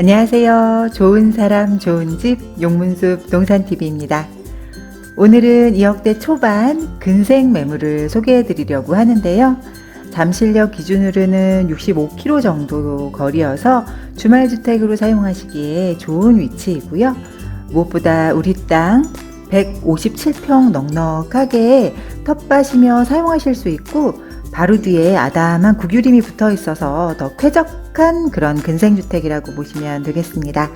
안녕하세요. 좋은 사람, 좋은 집, 용문숲 동산TV입니다. 오늘은 2억대 초반 근생 매물을 소개해 드리려고 하는데요. 잠실역 기준으로는 65km 정도 거리여서 주말주택으로 사용하시기에 좋은 위치이고요. 무엇보다 우리 땅 157평 넉넉하게 텃밭이며 사용하실 수 있고 바로 뒤에 아담한 구규림이 붙어 있어서 더 쾌적한 그런 근생주택이라고 보시면 되겠습니다.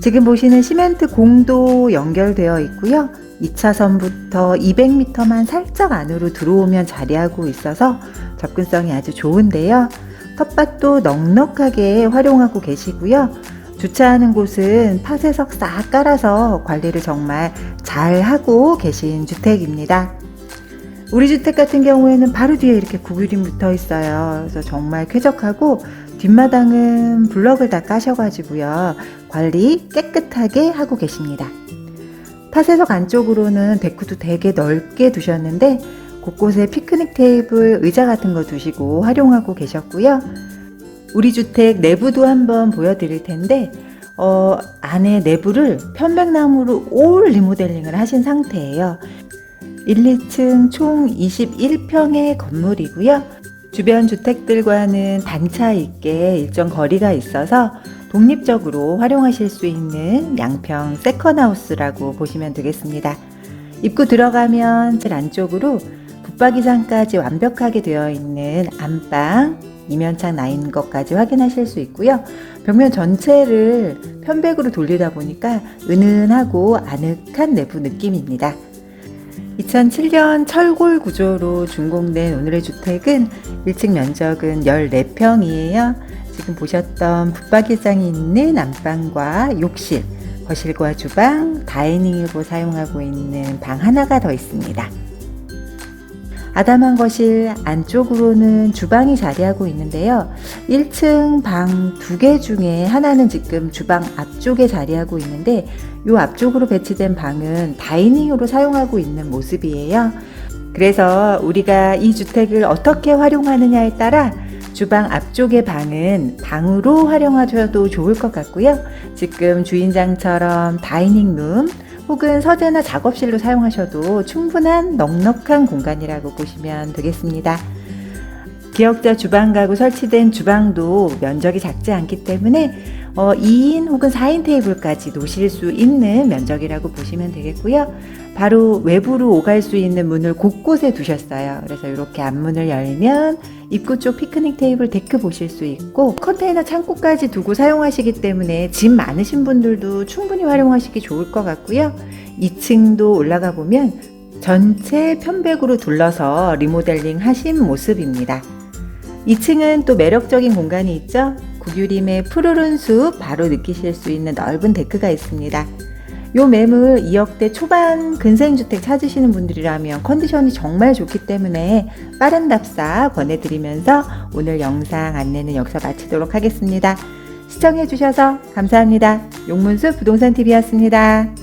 지금 보시는 시멘트 공도 연결되어 있고요. 2차선부터 200m만 살짝 안으로 들어오면 자리하고 있어서 접근성이 아주 좋은데요. 텃밭도 넉넉하게 활용하고 계시고요. 주차하는 곳은 파쇄석 싹 깔아서 관리를 정말 잘 하고 계신 주택입니다. 우리 주택 같은 경우에는 바로 뒤에 이렇게 구규림 붙어 있어요. 그래서 정말 쾌적하고 뒷마당은 블럭을 다 까셔가지고요. 관리 깨끗하게 하고 계십니다. 파쇄석 안쪽으로는 데크도 되게 넓게 두셨는데 곳곳에 피크닉 테이블, 의자 같은 거 두시고 활용하고 계셨고요. 우리 주택 내부도 한번 보여드릴 텐데 어, 안에 내부를 편백나무로 올 리모델링을 하신 상태예요. 1, 2층 총 21평의 건물이고요. 주변 주택들과는 단차 있게 일정 거리가 있어서 독립적으로 활용하실 수 있는 양평 세컨하우스라고 보시면 되겠습니다. 입구 들어가면 제 안쪽으로 붙박이장까지 완벽하게 되어 있는 안방, 이면창 나인 것까지 확인하실 수 있고요. 벽면 전체를 편백으로 돌리다 보니까 은은하고 아늑한 내부 느낌입니다. 2007년 철골 구조로 준공된 오늘의 주택은 1층 면적은 14평이에요. 지금 보셨던 붙박이장이 있는 안방과 욕실, 거실과 주방, 다이닝으로 사용하고 있는 방 하나가 더 있습니다. 아담한 거실 안쪽으로는 주방이 자리하고 있는데요. 1층 방 두 개 중에 하나는 지금 주방 앞쪽에 자리하고 있는데 이 앞쪽으로 배치된 방은 다이닝으로 사용하고 있는 모습이에요. 그래서 우리가 이 주택을 어떻게 활용하느냐에 따라 주방 앞쪽의 방은 방으로 활용하셔도 좋을 것 같고요. 지금 주인장처럼 다이닝룸 혹은 서재나 작업실로 사용하셔도 충분한 넉넉한 공간이라고 보시면 되겠습니다. 기역자 주방 가구 설치된 주방도 면적이 작지 않기 때문에 어, 2인 혹은 4인 테이블까지 놓으실 수 있는 면적이라고 보시면 되겠고요. 바로 외부로 오갈 수 있는 문을 곳곳에 두셨어요. 그래서 이렇게 앞문을 열면 입구 쪽 피크닉 테이블 데크 보실 수 있고 컨테이너 창고까지 두고 사용하시기 때문에 짐 많으신 분들도 충분히 활용하시기 좋을 것 같고요. 2층도 올라가 보면 전체 편백으로 둘러서 리모델링 하신 모습입니다. 2층은 또 매력적인 공간이 있죠. 구규림의 푸르른 숲 바로 느끼실 수 있는 넓은 데크가 있습니다. 요 매물 2억대 초반 근생주택 찾으시는 분들이라면 컨디션이 정말 좋기 때문에 빠른 답사 권해드리면서 오늘 영상 안내는 여기서 마치도록 하겠습니다. 시청해주셔서 감사합니다. 용문수 부동산TV였습니다.